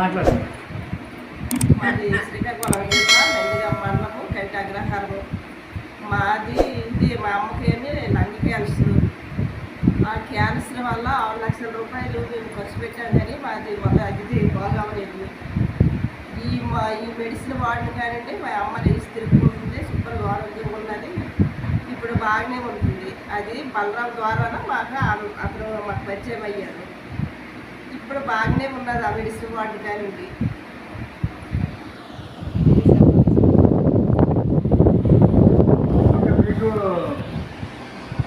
మాట్లాడండి మాది శ్రీకాకుళం జిల్లా నందిగా మండలము కంటి అగ్రహారము మాది ఇది మా అమ్మకేమి లంగ్ క్యాన్సర్. ఆ క్యాన్సర్ వల్ల ఆరు లక్షల రూపాయలు మేము ఖర్చు పెట్టాం కానీ మాది మొదలు అది బాగవలేదు ఈ మా ఈ మెడిసిన్ వాడిన కానండి మా అమ్మ లేచి తిరుగుతుంది సూపర్ ఆరోగ్యం ఉన్నది. ఇప్పుడు బాగానే ఉంటుంది. అది బలరాం ద్వారా మాకు అతను మాకు పరిచయం అయ్యారు. ఇప్పుడు బాగానే ఉన్నది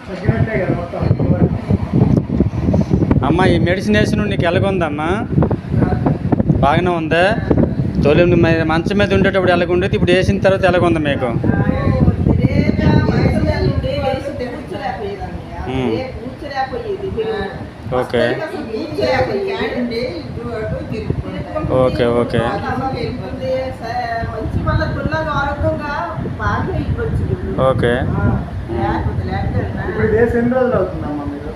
తగ్గినట్టే కదా మొత్తం అమ్మ ఈ మెడిసిన్ వేసిన నీకు ఎలాగుందమ్మా? బాగానే ఉందా? తొలి మంచం మీద ఉండేటప్పుడు ఎలాగుండేది? ఇప్పుడు వేసిన తర్వాత ఎలాగుంది మీకు. ఓకే. Okay, okay. ఓకే. ఇప్పుడు ఇది వేసి ఎన్ని రోజులు అవుతుందమ్మా మీరు?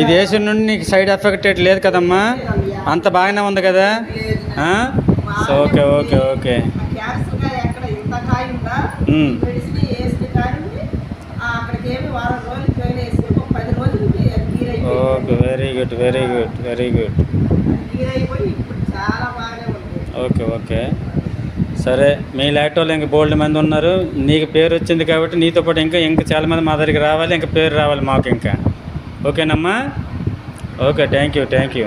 ఇది నుండి నీకు సైడ్ ఎఫెక్ట్ ఏటి లేదు కదమ్మా? అంత బాగానే ఉంది కదా? Okay okay okay. Okay very good very good very good okay okay సరే మీ లాంటి వాళ్ళు ఇంకా బోల్డ్ మంది ఉన్నారు. నీకు పేరు వచ్చింది కాబట్టి నీతో పాటు ఇంకా ఇంకా చాలా మంది మా దగ్గరికి రావాలి ఇంకా పేరు రావాలి మాకు ఇంకా. ఓకేనమ్మా? Okay thank you thank you